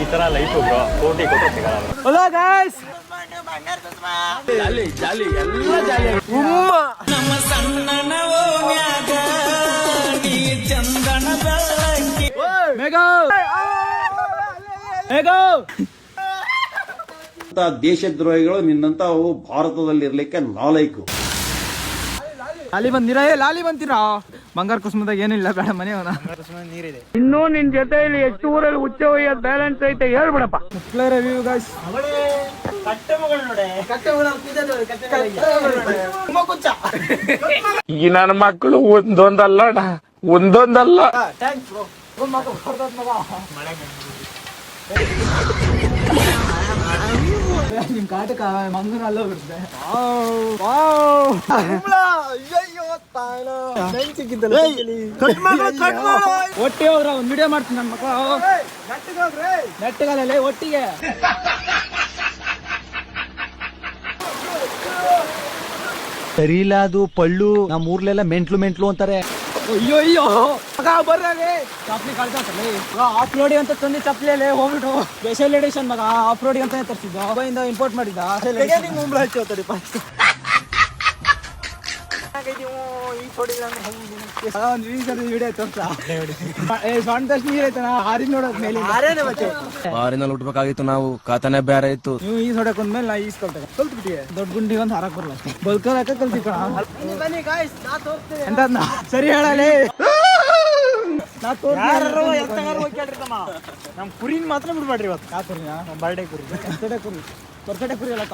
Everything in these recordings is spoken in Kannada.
ಈ ತರ ಲೈಫ್ ಬ್ರೋ ಕೋಟಿ ಕೊಟ್ಟು ಸಿಗಲ್ಲ. ಹಲೋ ಗಾಯ್ಸ್ ಅಂತ ದೇಶದ್ರೋಹಿಗಳು ನಿನ್ನಂತವು ಭಾರತದಲ್ಲಿ ಇರ್ಲಿಕ್ಕೆ ನಾಲೈಕು. ಲಾಲಿ ಬಂದಿರ? ಏ ಲಾಲಿ ಬಂತೀರಾ ಬಂಗಾರ ಕುಸುಮದಾಗ ಏನಿಲ್ಲ ಬೇಡ ಮನೆ ಅವನ ಇನ್ನು ನಿನ್ ಜೊತೆಯಲ್ಲಿ ಎಷ್ಟು ಊರಲ್ಲಿ ಉಚ್ಚ ವಯ್ಯದ ಬ್ಯಾಲೆನ್ಸ್ ಐತೆ ಹೇಳ್ಬಿಡಪ್ಪ. ರಿವ್ಯೂ ಗಾಯ್ಸ್ ಈ ನನ್ನ ಮಕ್ಕಳು ಒಂದೊಂದಲ್ಲ ಒಂದೊಂದಲ್ಲ. ನಿಮ್ ಕಾಟಕ ಮಂಗನ ಅಲ್ಲ ಬಿಡ್ತೆ ಒಟ್ಟಿಗೆ ಹೋಗ್ರ ಒಂದ್ ವಿಡಿಯೋ ಮಾಡ್ತೀನಿ ನನ್ನ ಮಕ್ಕಳು. ನೆಟ್ಟಗಲ್ಲೇ ಒಟ್ಟಿಗೆ. ಸರಿ ಇಲ್ಲ ಅದು ಪಳ್ಳು ನಮ್ಮ ಊರ್ಲೆಲ್ಲ ಮೆಂಟ್ಲು ಮೆಂಟ್ಲು ಅಂತಾರೆ. ಅಯ್ಯೋ ಅಯ್ಯೋ. ಮಗ ಬರ್ರಲ್ಲಿ ಚಪ್ಲಿ ಆ ಆಫ್ ರೋಡಿ ಅಂತ ತಂದಿ ಚಪ್ಲಿಯಲ್ಲಿ ಹೋಗ್ಬಿಟ್ಟು. ಸ್ಪೆಷಲ್ ಎಡಿಷನ್ ಮಗ ಆಫ್ ರೋಡಿ ಅಂತ ತರಿಸಿದ್ದು. ಅವಾಗಿಂದ ಇಂಪೋರ್ಟ್ ಮಾಡಿದ್ದ. ಮುಂಬಳ ಹಚ್ಚೋತಡಿ ಒಂದು ವೀಸದ ವಿಡಿಯೋ ತೋರ್ಸ ಏ ಸಣ್ಣ ತಕ್ಷಣ ನೀರೈತನ ಹಾರಿ ನೋಡೋದ್ ಮೇಲೆ ಬಾರಿನಲ್ಲಿ ಉಟ್ಬೇಕಾಗಿತ್ತು ನಾವು ಕಾತನೆ ಬೇರೆ ಇತ್ತು. ನೀವು ಈಸ್ ಹೊಡಕ್ ಮೇಲೆ ನಾ ಈಸ್ ಕಲ್ತು ಬಿಟ್ಟಿಗೆ. ದೊಡ್ಡ ಗುಂಡಿ ಒಂದು ಹಾರಕ್ ಬರಲ್ಲ ಅಷ್ಟೇ. ಬಲ್ಕಲಾಕ ಕಲ್ತಿ ಎಂತ ಸರಿ ಹೇಳಲಿ. ನಾ ನಮ್ ಕುರಿನ್ ಮಾತ್ರ ಬಿಡ್ಬೇಡ್ರಿ ಇವತ್ತು. ಕಾತುರಿನ ಬರ್ಡೇ ಕುರಿ. ಬರ್ತಡೆ ಕುರಿ. ಬರ್ತಡೆ ಕುರಿ ಅಲ್ಲ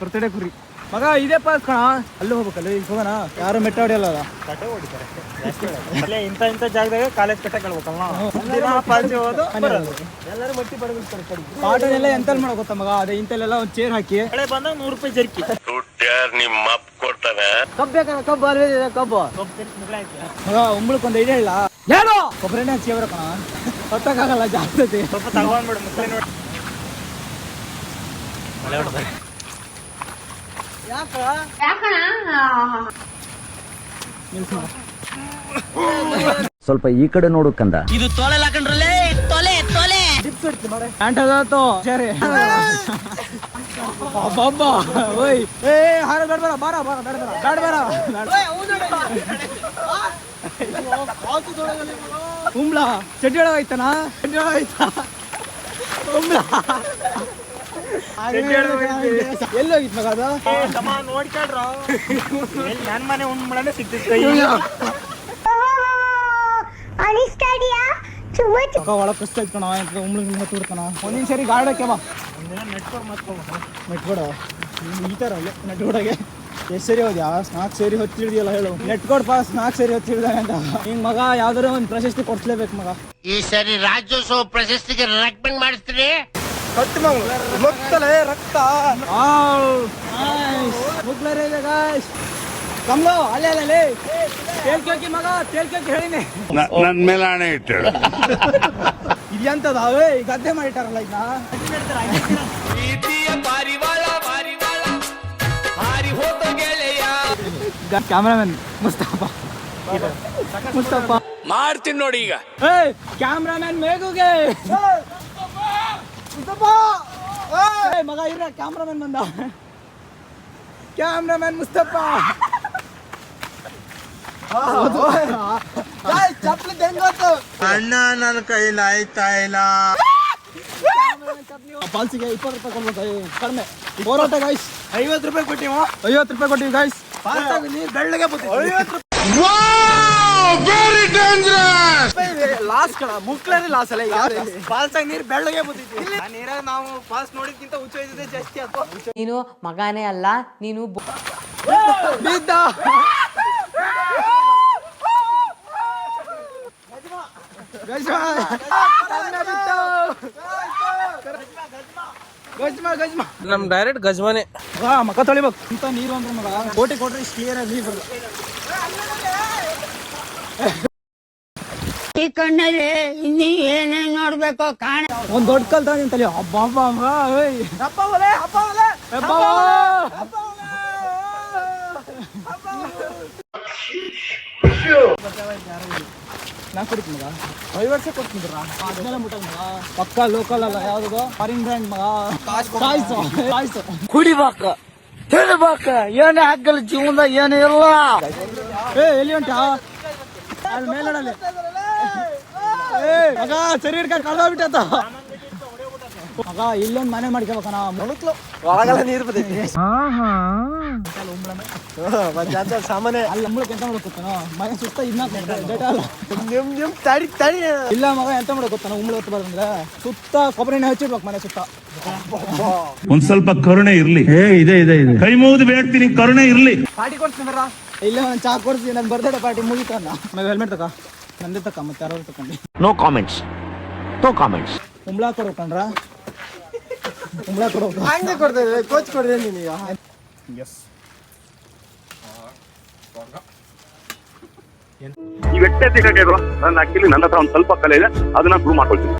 ಬರ್ತಡೆ ಕುರಿ ಮಗ ಇದೇ ಪಾಸ್ ಕಣ? ಅಲ್ಲಿ ಹೋಗ್ಬೇಕಲ್ಲ ಈಗ ಹೋಗೋಣ? ಯಾರು ಮೆಟ್ಟ ಹೊಡಿಯಲ್ಲ ಕಟ್ಟೆ ಹೊಡಿತಾರೆ ಅಲ್ಲೇ ಇಂಥ ಇಂಥ ಜಾಗದಾಗ ಕಾಲೇಜ್ ಕಟ್ಟೆ ಕೇಳ್ಬೇಕಲ್ಲ. ಎಲ್ಲರೂ ಬಟ್ಟಿ ಪಡಬೇಕು ಕಾಟನ್ ಎಲ್ಲ ಎಂತಲ್ಲಿ ಮಾಡೋ ಗೊತ್ತಾ ಮಗ? ಅದೇ ಇಂತಲ್ಲೆಲ್ಲ ಒಂದು ಚೇರ್ ಹಾಕಿ. ಕಡೆ ಬಂದಾಗ ನೂರು ರೂಪಾಯಿ ಜರ್ಕಿ. ಕಬ್ಬು ಬೇಕಲ್ಲ ಕಬ್ಬು ಅಲ್ವೇ ಕಬ್ಬು. ಮಗ ಉಂಬಳಕ್ ಒಂದು ಐಡಿಯಾ ಇಲ್ಲ ಹೇಳೋ ಒಬ್ಬರೇನೆ ಹಚ್ಚಿ ಕಣ. ಹೊತ್ತಕ್ಕಾಗಲ್ಲ ಜಾಸ್ತಿ. ಸ್ವಲ್ಪ ತಗೊಂಡ್ಬಿಡು ಮುಸ್ಲಿ ನೋಡಿ. ಮಳೆ ಹೊಡ್ತಾರೆ ಸ್ವಲ್ಪ ಈ ಕಡೆ ನೋಡು ಕಂದ. ಪ್ಯಾಂಟ್ ಅದಾತು ಸರಿ. ಅಬ್ಬಬ್ಬ. ಓಯ್. ಏ ಹಾರ ಬೇಡ ಬೇಡ. ಬಾರ ಬಾರ ಬೇಡ ಬೇಡ. ಬೇಡ ಬೇಡ. ಉಂಬ್ಳ ಚಡ್ಡಿ ಒಳಗೆ ಐತನ ಚಡ್ಡಿ ಒಳಗೆ ಆಯ್ತಾ ಮಗ ಅದು? ನೋಡ್ಕೊಳ್ರ. ಮನೆ ಉಣ್ಮಳನೆ ಸಿಗ್ತಿತ್ತು ಕಷ್ಟ ಒಂದಿನ ಸರಿ ಗಾಡಕ್ಕೆ ಬಾ. ಒಂದಿನ ನೆಟ್ವರ್ಕ್ ಮಾಡ್ಕೊಂಡು ನೆಟ್ಕೊಡ ಈ ಥರ ನೆಟ್ಕೊಡಗೆ ಎಷ್ಟು ಸರಿ ಹೋದ್ಯಾ? ನಾಲ್ಕು ಸೇರಿ ಹೊತ್ತಿಳಿದಿಯಲ್ಲ ಹೇಳು. ನೆಟ್ಕೊಡ್ ಪಾಸ್ ನಾಲ್ಕು ಸೇರಿ ಹೊತ್ತಿಳಿದಾನೆ ಅಂತ ಹಿಂಗ್ ಮಗ ಯಾವ್ದಾರ ಒಂದು ಪ್ರಶಸ್ತಿ ಕೊಡ್ಸ್ಲೇಬೇಕು ಮಗ. ಈ ಸರಿ ರಾಜ್ಯೋತ್ಸವ ಪ್ರಶಸ್ತಿಗೆ ರೆಕಮೆಂಡ್ ಮಾಡಿಸ್ತೀರಿ? ಮುಗ್ಲರೇ ಇದೆ ಗಾಯ್ಸ್ ಕಮ್ಲು ಅಲ್ಲೇ ಅಲ್ಲೇ ತೇಲ್ಕೋಕಿ ಮಗ ತೇಲ್ಕೋಕಿ ಹೇಳಿನಿ. ನನ್ ಮೇಲೆ ಹಣೆ ಇಟ್ಟಳು ಇದೆಂತದ ಅವೇ ಈ ಗದ್ದೆ ಮಾಡಿಟ್ಟಾರಲ್ಲ ಈಗ. ಕ್ಯಾಮ್ರಾಮನ್ ಮುಸ್ತಫಾ ಮುಸ್ತಫಾ ಮಾಡ್ತೀನಿ ನೋಡಿ ಈಗ. ಕ್ಯಾಮ್ರಾಮನ್ ಮೇಘುಗೆ ಮಗ ಇರ ಕ್ಯಾಮ್ರಾಮನ್ ಬಂದ. ಕ್ಯಾಮ್ರಾಮನ್ ಮುಸ್ತಫ ಚಪ್ಲಿ ಹೆಂಗೋತು ಅಣ್ಣ ನನ್ನ ಕೈಲಿ ಆಯ್ತಾ ಇಲ್ಲ. ಪಾಲ್ಸಿಗೆ ಇಪ್ಪತ್ತು ರೂಪಾಯಿ ಕಡಿಮೆ. ಹೋರಾಟ ಗಾಯ್ಸ್ ಐವತ್ತು ರೂಪಾಯಿ ಕೊಟ್ಟಿವ ಐವತ್ತು ರೂಪಾಯಿ ಕೊಟ್ಟಿವಿ ನೀರು ಬೆಳ್ಳಗೆ ವೆರಿ ಡೇಂಜರಸ್ ಲಾಸ್ ಕಣ ಮುಕ್ಲರಿ ಲಾಸ್ ಅಲ್ಲ ಪಾಲ್ಸಾಗ ನೀರು ಬೆಳ್ಳಗೆ ಬತ್ತಿತ್ತು ಆ ನೀರಾಗ ನಾವು ಫಾಲ್ಸ್ ನೋಡಿದ್ಕಿಂತ ಉಚ್ಚ ಇದ್ದಿದ್ದೆ ಜಾಸ್ತಿ ಆಯ್ತು ನೀನು ಮಗಾನೇ ಅಲ್ಲ ನೀನು ಬಿದ್ದ. ಗಜ್ಮಾ ಬಿತ್ತು. ಗಜ್ಮಾ ಗಜ್ಮಾ. ನಮ್ ಡೈರೆಕ್ಟ್ ಗಜವಾನೆ ವಾ ಮಕ ತೊಳಿಬೇಕು. ಇಂತ ನೀರು ಅಂದ್ರೆ ಮಗ ಕೋಟಿ ಕೊಟ್ರೆ ಇಷ್ಟು ಕ್ಲಿಯರ್ ಆಗಿ ನೀರು ಈ ಕಣ್ಣಲ್ಲಿ ಇನ್ನೀ ಏನೇನ್ ನೋಡ್ಬೇಕು ಕಾಣ ಒಂದ್ ದೊಡ್ಡ ಕಲ್ ತಂದಿ ಅಂತಲಿ ಹಬ್ಬ ಹಬ್ಬ ಹಬ್ಬ ಓಯ್ ಹಬ್ಬ ಒಲೆ ಹಬ್ಬ ಒಲೆ ಹಬ್ಬ ಒಲೆ. ನಾ ಕೊಡ್ತೀನಿ ಮಗ. ಐದು ವರ್ಷ ಕೊಡ್ತೀನಿ ಅದನ್ನೆಲ್ಲ ಮುಟ್ಟ ಮಗ. ಪಕ್ಕ ಲೋಕಲ್ ಅಲ್ಲ ಯಾವ್ದು ಫಾರಿನ್ ಬ್ರ್ಯಾಂಡ್ ಮಗ. ಕಾಯ್ಸು ಕಾಯ್ಸು ಕುಡಿಬಾಕ ತಿಳ್ಬೇಕ ಏನೇ ಹಾಕಲ್ಲ ಜೀವನ ಏನೇ ಇಲ್ಲ. ಏ ಎಲ್ಲಿ ಉಂಟಾ? ಅಲ್ಲಿ ಮೇಲೆ ನೋಡಲ್ಲಿ ಏ ಮಗ ಸರಿ ಹಿಡ್ಕೊಂಡು ಕಳ್ದೋಗ್ಬಿಟ್ಟತ್ತ ಮಗ ಇಲ್ಲೊಂದು ಮನೆ ಮಾಡ್ಕೋಬೇಕಣ ಮೊಳಕ್ಲು ಒಳಗೆಲ್ಲ ನೀರು ಬರ್ತೈತಿ ಸಾಮಾನ್ಯ. ಅಲ್ಲಿ ಅಂಬಳಕ್ಕೆ ಎಂತ ಮಾಡಕ್ ಗೊತ್ತಾನ? ಮನೆ ಸುತ್ತ ಅಲ್ಲ ನಿಮ್ ನಿಮ್ ತಡಿ ತಡಿ. ಇಲ್ಲ ಮಗ ಎಂತ ಮಾಡಕ್ ಗೊತ್ತಾನ? ಉಂಬಳ ಹೊತ್ತು ಬರಂದ್ರೆ ಸುತ್ತ ಕೊಬ್ಬರಿ ಹಚ್ಚಿಡ್ಬೇಕು ಮನೆ ಸುತ್ತ. ಒಂದ್ ಸ್ವಲ್ಪ ಕರುಣೆ ಇರ್ಲಿ. ಇದೆ ಇದೆ ಇದೆ. ಕೈ ಮುಗಿದು ಬೇಡ್ತೀನಿ ಕರುಣೆ ಇರ್ಲಿ. ಪಾರ್ಟಿ ಕೊಡ್ತೀನಿ ಬರ ಇಲ್ಲ ನಾನು ಚಾ ಕೊಡ್ತೀನಿ ನನ್ನ ಬರ್ತ್ಡೇ ಪಾರ್ಟಿ ಮುಗೀತು ಅನ್ನ. ಮಗ ಹೆಲ್ಮೆಟ್ ತಕ? ನಂದೇ ತಕ ಮತ್ತೆ ಯಾರು ತಕೊಂಡಿ. ನೋ ಕಾಮೆಂಟ್ಸ್ ನೋ ಕಾಮೆಂಟ್ಸ್ ಉಂಬಳ ಕೊಡ್ಬೇಕಂದ್ರ? ಈ ವ್ಯಕ್ತಿ ನನ್ನ ಆಕ್ಚುಲಿ ನನ್ನ ಹತ್ರ ಒಂದ್ ಸ್ವಲ್ಪ ಕಲೆ ಇದೆ. ಅದನ್ನ ಪ್ರೂವ್ ಮಾಡ್ಕೊಳ್ತೀನಿ.